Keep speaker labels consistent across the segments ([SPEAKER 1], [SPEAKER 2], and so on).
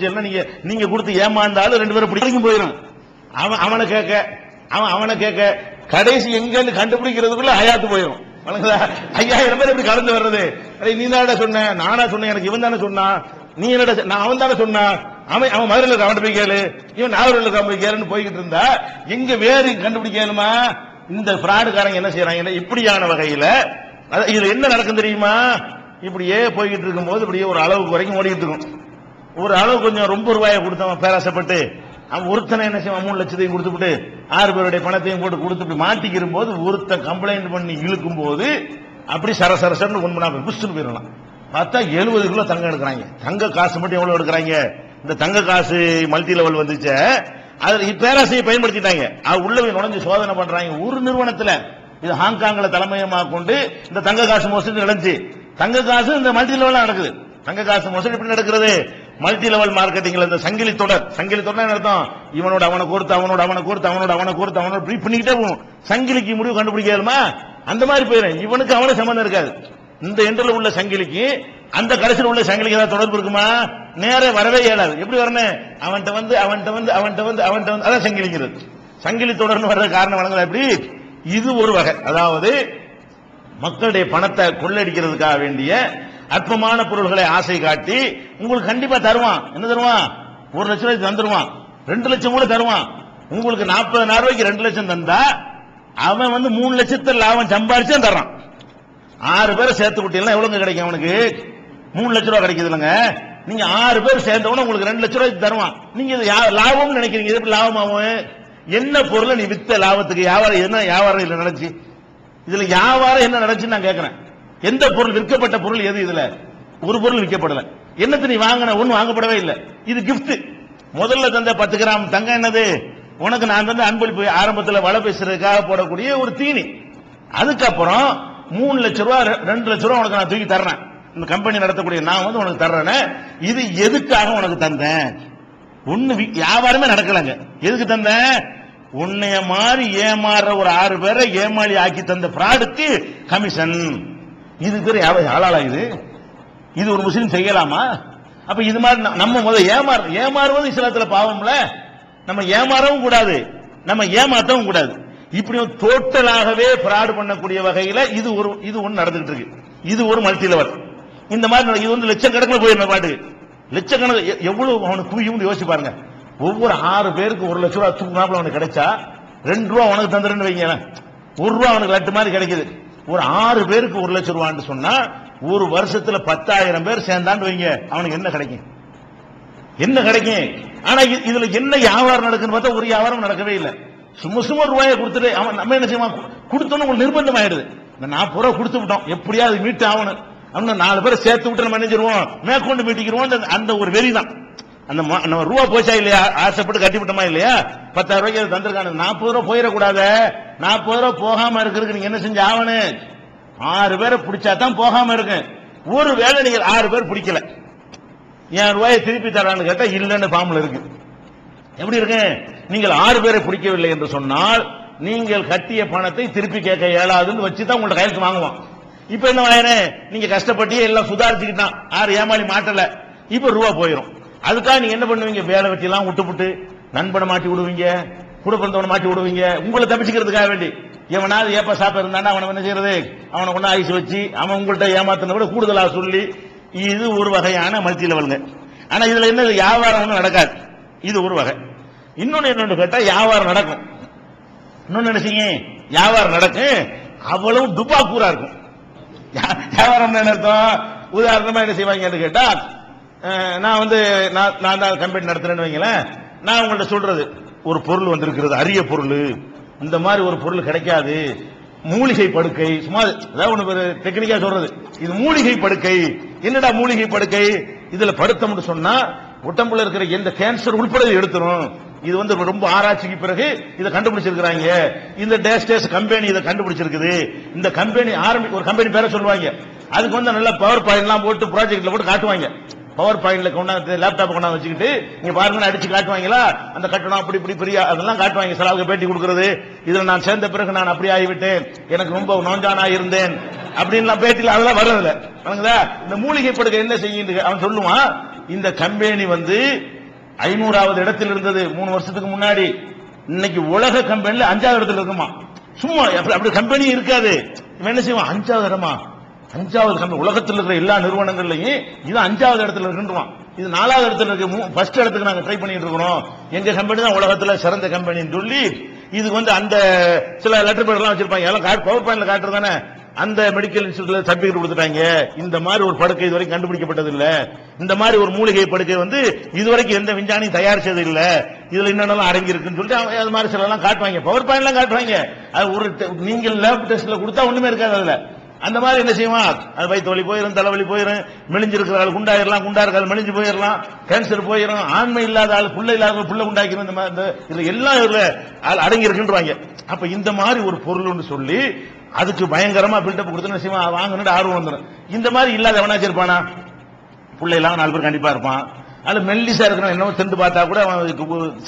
[SPEAKER 1] நீங்க நீங்க கொடுத்து ஏமாந்தாலும் ரெண்டு பேரும் பிடிக்கும் போயிடும் அவன் அவனை கேட்க அவன் அவனை கேட்க கடைசி எங்கன்னு கண்டுபிடிக்கிறதுக்குள்ள ஹயாத்து போயிடும் வணங்குதா? ஐயாயிரம் பேர் எப்படி கலந்து வர்றது? அடே, நீ தானடா சொன்ன நானா சொன்னேன் எனக்கு இவன் தானே சொன்னான் நீ என்னடா சொ- நான் அவன் தானே சொன்னான் அவன் அவன் மதுரையில் இருக்க அவன் போய் கேளு. இவன் நாகூரில் இருக்க போய் கேளுன்னு போய்கிட்டு இருந்தா எங்க வேறு கண்டுபிடிக்கணுமா? இந்த பிராடுக்காரங்க என்ன செய்யறாங்க இப்படியான வகையில இதுல என்ன நடக்கும் தெரியுமா? இப்படியே போய்கிட்டு இருக்கும்போது இப்படியே ஒரு அளவுக்கு வரைக்கும் ஓடிக்கிட்டு இருக்கும். ஒரு அளவு கொஞ்சம் ரொம்ப ரூபாயை கொடுத்தவன் பேராசப்பட்டு அவன் ஒருத்தனை என்ன செய்வான்? மூணு லட்சத்தையும் கொடுத்துட்டு ஆறு பேருடைய பணத்தையும் போட்டு கொடுத்துட்டு மாட்டிக்கிற போது ஒருத்தன் கம்ப்ளைண்ட் பண்ணி இழுக்கும் போது அப்படி சர சர சரன்னு புஷ்டுன்னு போயிடலாம். பார்த்தா எழுபது கிலோ தங்கம் எடுக்கிறாங்க. தங்க காசு மட்டும் எவ்வளவு எடுக்கிறாங்க? இந்த தங்க காசு மல்டி லெவல் வந்துச்சு. அதில் பேராசையை பயன்படுத்திட்டாங்க. அது உள்ள போய் நுழைஞ்சு சோதனை பண்றாங்க. ஒரு நிறுவனத்தில் இது ஹாங்காங்கில் தலைமையமாக கொண்டு இந்த தங்க காசு மோசடி நடந்துச்சு. தங்க காசு இந்த மல்டி லெவலாக நடக்குது. தங்க காசு மோசடி எப்படி நடக்கிறது? மல்டி லெவல் மார்க்கெட்டிங்ல இந்த சங்கிலி தொடர். சங்கிலி தொடர் என்ன அர்த்தம்? இவனோட அவனை கொடுத்து அவனோட அவனை கொடுத்து அவனோட அவனை கொடுத்து அவனோட இப்படி பண்ணிக்கிட்டே போகும் சங்கிலிக்கு முடிவு கண்டுபிடிக்கலுமா அந்த மாதிரி போயிடும் இவனுக்கு அவனை சம்பந்தம் இருக்காது. இந்த எண்டில் உள்ள சங்கிலிக்கு அந்த கடைசியில் உள்ள சங்கிலிக்கு ஏதாவது தொடர்பு இருக்குமா? நேர வரவே இயலாது. எப்படி வரணும்? அவன்கிட்ட வந்து அவன்கிட்ட வந்து அவன்கிட்ட வந்து அவன்கிட்ட வந்து அதான் சங்கிலிங்கிறது. சங்கிலி தொடர்னு வர்ற காரணம் வழங்கல எப்படி? இது ஒரு வகை. அதாவது மக்களுடைய பணத்தை கொள்ளடிக்கிறதுக்காக வேண்டிய அற்பமான பொருள்களை ஆசை காட்டி உங்களுக்கு கண்டிப்பா தருவான். என்ன தருவான்? ஒரு லட்சம் ரூபாய்க்கு தந்துருவான். ரெண்டு லட்சம் கூட தருவான். உங்களுக்கு நாற்பதாயிரம் ரூபாய்க்கு ரெண்டு லட்சம் தந்தா அவன் வந்து மூணு லட்சத்துல லாபம் சம்பாரிச்சு தர்றான். ஆறு பேரை சேர்த்து குட்டியெல்லாம் எவ்வளவு கிடைக்கும் அவனுக்கு? மூணு லட்சம் ரூபா கிடைக்குது இல்லைங்க. நீங்க ஆறு பேர் சேர்ந்தவன உங்களுக்கு ரெண்டு லட்சம் ரூபாய்க்கு தருவான். நீங்க லாபம் லாபம்னு நினைக்கிறீங்க. இது எப்படி லாபம் ஆகும் என்ன பொருளை நீ வித்த லாபத்துக்கு? வியாபாரம் என்ன? வியாபாரம் இல்லை நடந்துச்சு. இதுல வியாபாரம் என்ன நடந்துச்சுன்னு நான் கேட்கிறேன் எந்த பொருள் விற்கப்பட்ட பொருள் எது இதுல? ஒரு பொருள் விற்கப்படல. என்னத்து நீ வாங்கின? ஒண்ணு வாங்கப்படவே இல்லை. இது கிஃப்ட் முதல்ல தந்த பத்து கிராம் தங்கம் என்னது? உனக்கு நான் தந்த அன்பளிப்பு ஆரம்பத்தில் வலை பேசுறதுக்காக போடக்கூடிய ஒரு தீனி. அதுக்கப்புறம் மூணு லட்ச ரூபா ரெண்டு லட்ச ரூபா உனக்கு நான் தூக்கி தர்றேன். இந்த கம்பெனி நடத்தக்கூடிய நான் வந்து உனக்கு தர்றேன் இது எதுக்காக உனக்கு தந்தேன்? ஒண்ணு வி- வியாபாரமே நடக்கலங்க. எதுக்கு தந்தேன்? உன்னைய மாதிரி ஏமாற ஒரு ஆறு பேரை ஏமாளி ஆக்கி தந்த ஃப்ராடுக்கு கமிஷன் இது பேர் ஆளாளா இது? இது ஒரு முஸ்லீம் செய்யலாமா? அப்ப இது மாதிரி நம்ம முதல் ஏமாறு ஏமாறுவது இஸ்லாத்துல பாவம்ல. நம்ம ஏமாறவும் கூடாது. நம்ம ஏமாற்றவும் கூடாது. இப்படி டோட்டலாகவே பிராடு பண்ணக்கூடிய வகையில இது ஒரு இது ஒன்று நடந்துகிட்டு இருக்கு இது ஒரு மல்டி லெவல் இந்த மாதிரி இது வந்து லட்சக்கணக்கில் போயிருந்த பாட்டு. லட்சக்கணக்கு எ- எவ்வளவு அவனுக்கு குவியும் யோசிச்சு பாருங்க. ஒவ்வொரு ஆறு பேருக்கு ஒரு லட்ச ரூபா தூக்குனாப்புல அவனுக்கு கிடைச்சா ரெண்டு ரூபா உனக்கு தந்துருன்னு வைங்க ஒரு ரூபா அவனுக்கு லட்டு மாதிரி கிடைக்குது. ஒரு ஆறு பேருக்கு ஒரு லட்சம் ரூபான்னு சொன்னா ஒரு வருஷத்துல பத்தாயிரம் பேர் சேர்ந்தான்னு வைங்க அவனுக்கு என்ன கிடைக்கும்? என்ன கிடைக்கும்? ஆனா இதுல என்ன வியாபாரம் நடக்குன்னு பார்த்தா ஒரு வியாபாரம் நடக்கவே இல்லை. சும்மா சும்மா ரூபாயை கொடுத்துட்டு அவன் நம்ம என்ன செய்வான்? கொடுத்தோன்னு உங்களுக்கு நிர்பந்தம் ஆயிடுது. இந்த நாற்பது ரூபா கொடுத்து விட்டோம். எப்படியாவது மீட்டு ஆகணும். அவனை நாலு பேரை சேர்த்து விட்டு நம்ம நினைச்சிருவோம் மேற்கொண்டு மீட்டிக்கிறோம். அந்த ஒரு வெறி தான் அந்த நம்ம ரூபா போச்சா இல்லையா? ஆசைப்பட்டு கட்டிவிட்டோமா இல்லையா? பத்தாயிரம் ரூபாய்க்கு அது தந்திருக்காங்க நாற்பது ரூபா போயிடக்கூடாது. நாற்பது ரூபா போகாம இருக்கிறதுக்கு நீங்க என்ன செஞ்சு ஆகணும் ஆறு பேரை பிடிச்சா தான் போகாம இருக்கு. ஒரு வேளை நீங்கள் ஆறு பேர் பிடிக்கல. என் ரூபாயை திருப்பி தரான்னு கேட்டா இல்லைன்னு ஃபார்ம்ல இருக்கு. எப்படி இருக்கு? நீங்கள் ஆறு பேரை பிடிக்கவில்லை என்று சொன்னால் நீங்கள் கட்டிய பணத்தை திருப்பி கேட்க இயலாதுன்னு வச்சு தான் உங்கள்ட்ட கையெழுத்து வாங்குவோம். இப்ப என்ன வாயனே? நீங்க கஷ்டப்பட்டியே எல்லாம் சுதாரிச்சுக்கிட்டான். ஆறு ஏமாளி மாட்டல. இப்ப ரூபா போயிடும் அதுக்காக நீங்க என்ன பண்ணுவீங்க? வேலை வெட்டி எல்லாம் விட்டுப்புட்டு நண்பனை மாட்டி விடுவீங்க கூட பிறந்தவனை மாட்டி விடுவீங்க. உங்களை தப்பிச்சுக்கிறதுக்காக வேண்டி. எவனாவது ஏப்ப சாப்ப இருந்தானா அவனை என்ன செய்யறது? அவனை கொண்டு ஐஸ் வச்சு அவன் உங்கள்கிட்ட ஏமாத்தின விட கூடுதலா சொல்லி இது ஒரு வகையான மல்டி லெவலுங்க. ஆனா இதுல என்ன வியாபாரம் ஒன்றும் நடக்காது. இது ஒரு வகை. இன்னொன்னு என்னன்னு கேட்டா வியாபாரம் நடக்கும். இன்னொன்னு நினைச்சீங்க வியாபாரம் நடக்கும். அவ்வளவு டுபாக்கூரா இருக்கும். வியாபாரம் என்ன அர்த்தம்? உதாரணமா என்ன செய்வாங்கன்னு கேட்டா நான் வந்து நான் நான் தான் கம்பெனி நடத்துறேன்னு வைங்களேன். நான் உங்கள்ட்ட சொல்றது ஒரு பொருள் வந்திருக்கிறது அரிய பொருள். இந்த மாதிரி ஒரு பொருள் கிடைக்காது. மூலிகை படுக்கை சும்மா அதாவது ஒன்று டெக்னிக்கா சொல்றது. இது மூலிகை படுக்கை. என்னடா மூலிகை படுக்கை? இதுல படுத்தம்னு சொன்னா உடம்புல இருக்கிற எந்த கேன்சர் உள்பட எடுத்துரும். இது வந்து ரொம்ப ஆராய்ச்சிக்கு பிறகு இதை கண்டுபிடிச்சிருக்கிறாங்க. இந்த டேஸ் டேஸ் கம்பெனி இதை கண்டுபிடிச்சிருக்குது. இந்த கம்பெனி ஆரம்பி ஒரு கம்பெனி பேரை சொல்லுவாங்க. அதுக்கு வந்து நல்ல பவர் பாயிண்ட் எல்லாம் போட்டு ப்ராஜெக்ட்ல போட்டு காட்டுவாங்க. பவர் பாயிண்ட்ல கொண்டாந்து லேப்டாப் கொண்டாந்து வச்சுக்கிட்டு நீங்க பாருங்க அடிச்சு காட்டுவாங்களா? அந்த கட்டணம் அப்படி இப்படி பெரிய அதெல்லாம் காட்டுவாங்க செலவுக்கு பேட்டி கொடுக்கறது. இதுல நான் சேர்ந்த பிறகு நான் அப்படி ஆகிவிட்டேன். எனக்கு ரொம்ப நோஞ்சானா இருந்தேன். அப்படின்லாம் பேட்டில அதெல்லாம் வர்றதில்ல. வணங்குதா? இந்த மூலிகை படுக்கை என்ன செய்யுது? அவன் சொல்லுவான் இந்த கம்பெனி வந்து ஐநூறாவது இடத்தில் இருந்தது மூணு வருஷத்துக்கு முன்னாடி. இன்னைக்கு உலக கம்பெனில அஞ்சாவது இடத்துல இருக்குமா? சும்மா அப்படி அப்படி கம்பெனி இருக்காது. இவன் என்ன செய்வான்? அஞ்சாவது இடமா? அஞ்சாவது கம்பெனி உலகத்தில் இருக்கிற எல்லா நிறுவனங்கள்லையும் இது அஞ்சாவது இடத்துல இருக்குன்றான் இது நாலாவது இடத்துல இருக்கு. ஃபர்ஸ்ட் இடத்துக்கு நாங்கள் ட்ரை பண்ணிட்டு இருக்கிறோம். எங்க கம்பெனி தான் உலகத்தில் சிறந்த கம்பெனின்னு சொல்லி இதுக்கு வந்து அந்த சில லெட்டர் பேர்லாம் எல்லாம் வச்சிருப்பாங்க. எல்லாம் பவர் பாயிண்ட்ல காட்டுறதானே அந்த மெடிக்கல் இன்ஸ்டியூட்ல சர்டிபிகேட் கொடுத்துட்டாங்க. இந்த மாதிரி ஒரு படுக்கை இதுவரைக்கும் கண்டுபிடிக்கப்பட்டது இல்ல இந்த மாதிரி ஒரு மூலிகை படுக்கை வந்து இதுவரைக்கும் எந்த விஞ்ஞானியும் தயாரிச்சது இல்ல இதுல என்னென்னலாம் அடங்கி இருக்குன்னு சொல்லிட்டு அவங்க அது மாதிரி சில எல்லாம் காட்டுவாங்க. பவர் பாயிண்ட் எல்லாம் காட்டுவாங்க. அது ஒரு நீங்கள் லேப் டெஸ்ட்ல கொடுத்தா ஒண்ணுமே இருக்காது அதுல. அந்த மாதிரி என்ன செய்வான்? அது வயிற்று வலி போயிடும் தலைவலி போயிடும் மெலிஞ்சிருக்கிற ஆள் குண்டாயிரலாம் குண்டா இருக்க ஆள் மெலிஞ்சு போயிடலாம் கேன்சர் போயிடும் ஆண்மை இல்லாத ஆள் புள்ள இல்லாத புள்ள உண்டாக்கிற இந்த மாதிரி இதுல எல்லாம் இதுல ஆள் அடங்கி இருக்குன்றவாங்க அப்ப இந்த மாதிரி ஒரு பொருள்னு சொல்லி அதுக்கு பயங்கரமா பில்டப் கொடுத்து என்ன செய்வான்? வாங்கணும்னு ஆர்வம் வந்துடும் இந்த மாதிரி இல்லாத எவனாச்சும் இருப்பானா? பிள்ளை இல்லாம நாலு பேர் கண்டிப்பா இருப்பான். அது மெல்லிசா இருக்கணும். என்னமோ திண்டு பார்த்தா கூட அவன்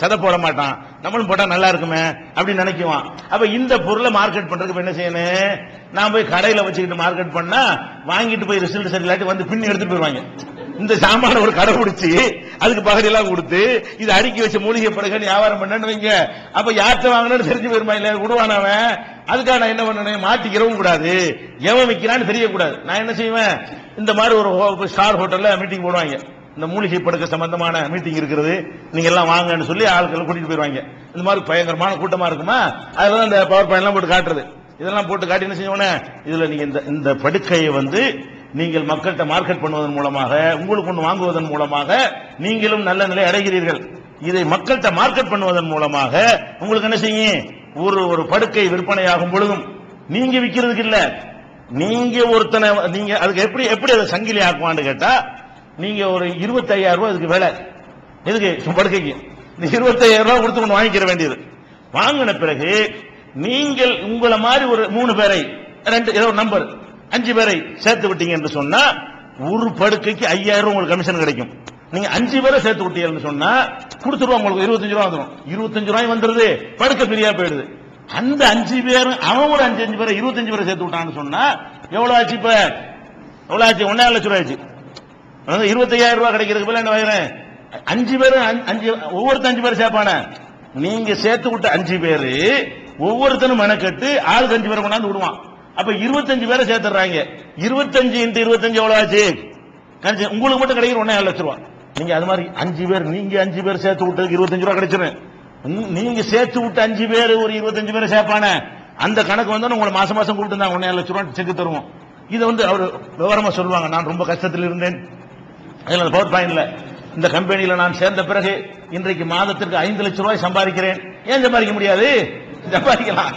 [SPEAKER 1] சதை போட மாட்டான். நம்மளும் போட்டா நல்லா இருக்குமே அப்படின்னு நினைக்குவான். அப்ப இந்த பொருளை மார்க்கெட் பண்றதுக்கு என்ன செய்யணும்? நான் போய் கடையில வச்சுக்கிட்டு மார்க்கெட் பண்ணா வாங்கிட்டு போய் ரிசல்ட் சரியில்லாட்டி வந்து பின்னி எடுத்துட்டு போயிருவாங்க இந்த சாமான ஒரு கடை பிடிச்சி அதுக்கு பகடியெல்லாம் கொடுத்து இது அடுக்கி வச்ச மூலிகை படுகை வியாபாரம் பண்ணுவீங்க வைங்க. அப்ப யார்கிட்ட வாங்கணும்னு தெரிஞ்சு போயிருமா இல்ல விடுவான் அவன். அதுக்காக நான் என்ன பண்ணணும் மாட்டிக்கிறவும் கூடாது. எவன் விற்கிறான்னு தெரியக்கூடாது. நான் என்ன செய்வேன்? இந்த மாதிரி ஒரு ஹோ- ஸ்டார் ஹோட்டல்ல மீட்டிங் போடுவாங்க. இந்த மூலிகை படுக்கை சம்பந்தமான மீட்டிங் இருக்கிறது நீங்க எல்லாம் வாங்கன்னு சொல்லி ஆட்களை கூட்டிட்டு போயிருவாங்க. இந்த மாதிரி பயங்கரமான கூட்டமா இருக்குமா? அதெல்லாம் இந்த பவர் பாயிண்ட் எல்லாம் போட்டு காட்டுறது. இதெல்லாம் போட்டு காட்டி என்ன செய்வோனே இதுல நீங்க இந்த இந்த படுக்கையை வந்து நீங்கள் மக்கள்கிட்ட மார்க்கெட் பண்ணுவதன் மூலமாக உங்களுக்கு ஒன்று வாங்குவதன் மூலமாக நீங்களும் நல்ல நிலை அடைகிறீர்கள். இதை மக்கள்கிட்ட மார்க்கெட் பண்ணுவதன் மூலமாக உங்களுக்கு என்ன செய்யும்? ஒரு ஒரு படுக்கை விற்பனையாகும் பொழுதும் நீங்க விற்கிறதுக்கு இல்ல. நீங்க ஒருத்தனை நீங்க அதுக்கு எப்படி எப்படி அதை சங்கிலி ஆக்குவான்னு கேட்டா நீங்க ஒரு இருபத்தையாயிரம் ரூபாய் இதுக்கு விலை. எதுக்கு? படுக்கைக்கு. இந்த இருபத்தையாயிரம் ரூபாய் கொடுத்து ஒன்று வாங்கிக்கிற வேண்டியது. வாங்கின பிறகு நீங்கள் உங்களை மாதிரி ஒரு மூணு பேரை ரெண்டு ஏதோ நம்பர் அஞ்சு பேரை சேர்த்து விட்டீங்க என்று சொன்னா ஒரு படுக்கைக்கு ஐயாயிரம் ரூபாய் உங்களுக்கு கமிஷன் கிடைக்கும். நீங்க அஞ்சு பேரை சேர்த்து விட்டீங்கன்னு சொன்னா கொடுத்துருவோம் உங்களுக்கு இருபத்தஞ்சு ரூபா வந்துடும் இருபத்தஞ்சு ரூபாய் வந்துருது படுக்கை பிரியா போயிடுது. அந்த அஞ்சு பேரும் அவன் ஒரு அஞ்சு அஞ்சு பேரை இருபத்தஞ்சு பேரை சேர்த்து விட்டான்னு சொன்னா எவ்வளவு ஆச்சு இப்ப? எவ்வளவு ஆச்சு? ஒன்னே லட்சம் ரூபாய் ஆச்சு. இருபத்தையாயிரம் ரூபாய் கிடைக்கிறதுக்கு பதில் என்ன வைக்கிறேன் அஞ்சு பேர் அஞ்சு- அஞ்சு ஒவ்வொருத்தர் அஞ்சு பேர் சேர்ப்பான. நீங்க சேர்த்து விட்ட அஞ்சு பேரு ஒவ்வொருத்தனும் மெனக்கட்டு ஆளுக்கு அஞ்சு பேரை கொண்டாந்து விடுவான். அப்ப இருபத்தஞ்சு பேரை சேர்த்துறாங்க இருபத்தஞ்சு இன்ட்டு இருபத்தஞ்சு எவ்வளவு ஆச்சு? கணிச்சு, உங்களுக்கு மட்டும் கிடைக்கிற ஒன்னே ஏழு லட்சம் ரூபா. நீங்க அது மாதிரி அஞ்சு பேர் நீங்க அஞ்சு பேர் சேர்த்து விட்டதுக்கு இருபத்தஞ்சு ரூபா கிடைச்சிரும் நீங்க சேர்த்து விட்ட அஞ்சு பேர் ஒரு இருபத்தஞ்சு பேரை சேர்ப்பான. அந்த கணக்கு வந்து உங்களை மாசம் மாசம் கூப்பிட்டு இருந்தாங்க ஒன்னே ஏழு லட்சம் ரூபா செக்கு தருவோம். இதை வந்து அவர் விவரமா சொல்லுவாங்க. நான் ரொம்ப கஷ்டத்தில் இருந்தேன் அதில் அந்த பவர் பாயிண்ட்ல இந்த கம்பெனியில நான் சேர்ந்த பிறகு இன்றைக்கு மாதத்திற்கு ஐந்து லட்சம் ரூபாய் சம்பாதிக்கிறேன். ஏன் சம்பாதிக்க முடியாது? சம்பாதிக்கலாம்.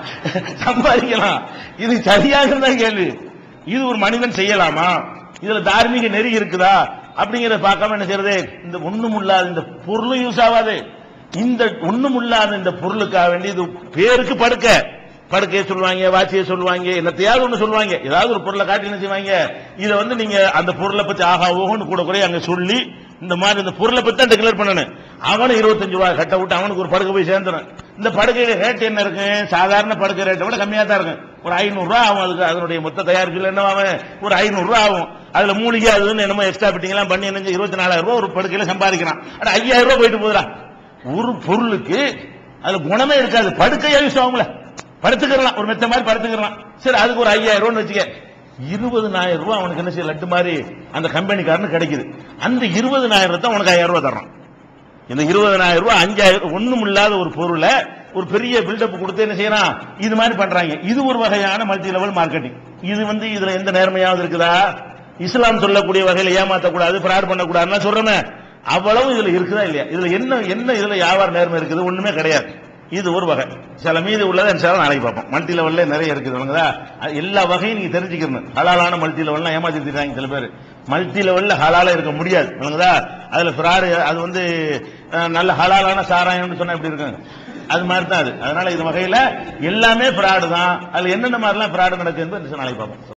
[SPEAKER 1] சம்பாதிக்கலாம். இது சரியாக தான் கேள்வி இது ஒரு மனிதன் செய்யலாமா? இதுல தார்மீக நெறி இருக்குதா? அப்படிங்கறத பார்க்காம என்ன செய்யறது? இந்த ஒண்ணும் இல்லாத இந்த பொருளும் யூஸ் ஆகாது. இந்த ஒண்ணும் இல்லாத இந்த பொருளுக்காக வேண்டி இது பேருக்கு படுக்க. படுக்கையை சொல்லுவாங்க வாட்சியை சொல்லுவாங்க என்னத்தையாவது ஒண்ணு சொல்லுவாங்க. ஏதாவது ஒரு பொருளை காட்டி என்ன செய்வாங்க? இதை வந்து நீங்க அந்த பொருளை பத்தி ஆகா ஓகோன்னு கூட குறைய அங்க சொல்லி இந்த மாதிரி இந்த பொருளை பத்தி தான் டிக்ளேர் பண்ணணும். அவனும் இருபத்தஞ்சு ரூபாய் கட்ட விட்டு அவனுக்கு ஒரு படுக்கை போய் சேர்ந்துடும் இந்த படுக்கையில ரேட் என்ன இருக்கு? சாதாரண படுக்கை ரேட்டை விட கம்மியா தான் இருக்கும். ஒரு ஐநூறு ஆகும் அதுக்கு அதனுடைய மொத்த தயாரிப்புல என்ன ஆகும் ஒரு ஐநூறு ரூபாய் ஆகும். அதுல மூலிகை அதுன்னு என்னமோ எக்ஸ்ட்ரா பிட்டிங் எல்லாம் பண்ணி என்ன இருபத்தி நாலாயிரம் ரூபாய் ஒரு படுக்கையில சம்பாதிக்கிறான். ஆனா ஐயாயிரம் ரூபாய் போயிட்டு போதுடா ஒரு பொருளுக்கு அதுல குணமே இருக்காது. படுக்கை யூஸ் ஆகும்ல. படுத்துக்கலாம் ஒரு மெத்த மாதிரி படுத்துக்கலாம் சரி அதுக்கு ஒரு ஐயாயிரம் ரூபான்னு வச்சுக்க. இருபதுனாயிரம் ரூபாய் அவனுக்கு என்ன செய்ய? லட்டு மாதிரி அந்த கம்பெனிக்காரனு கிடைக்குது. அந்த இருபதுனாயிரத்தை உனக்கு ஐயாயிரம் ரூபாய் தர்றான். இந்த இருபதனாயிரம் ரூபாய் அஞ்சாயிரம் ஒண்ணும் இல்லாத ஒரு பொருளை ஒரு பெரிய பில்டப் கொடுத்து என்ன செய்யறான்? இது மாதிரி பண்றாங்க. இது ஒரு வகையான மல்டி லெவல் மார்க்கெட்டிங் இது வந்து இதுல எந்த நேர்மையாவது இருக்குதா? இஸ்லாம் சொல்லக்கூடிய வகையில ஏமாத்தக்கூடாது ஃப்ராட் பண்ணக்கூடாதுன்னா சொல்றேன். அவ்வளவு இதுல இருக்குதா இல்லையா? இதுல என்ன என்ன இதுல வியாபார நேர்மை இருக்குது? ஒண்ணுமே கிடையாது. இது ஒரு வகை. சில மீது உள்ளதை சில நாளைக்கு பார்ப்போம். மல்டி லெவல்ல நிறைய இருக்குது விளங்குதா அது எல்லா வகையும் நீங்கள் தெரிஞ்சுக்கணும். ஹலாலான மல்டி லெவல்லாம் ஏமாத்திருக்காங்க சில பேர். மல்டி லெவலில் ஹலாலாக இருக்க முடியாது விளங்குதா அதில் ஃப்ராடு அது வந்து நல்ல ஹலாலான சாராயம்னு சொன்னால் எப்படி இருக்காங்க அது மாதிரி தான் அது. அதனால இது வகையில் எல்லாமே ஃப்ராடு தான் அதில் என்னென்ன மாதிரிலாம் ஃப்ராடு நடக்குது நாளைக்கு பார்ப்போம்.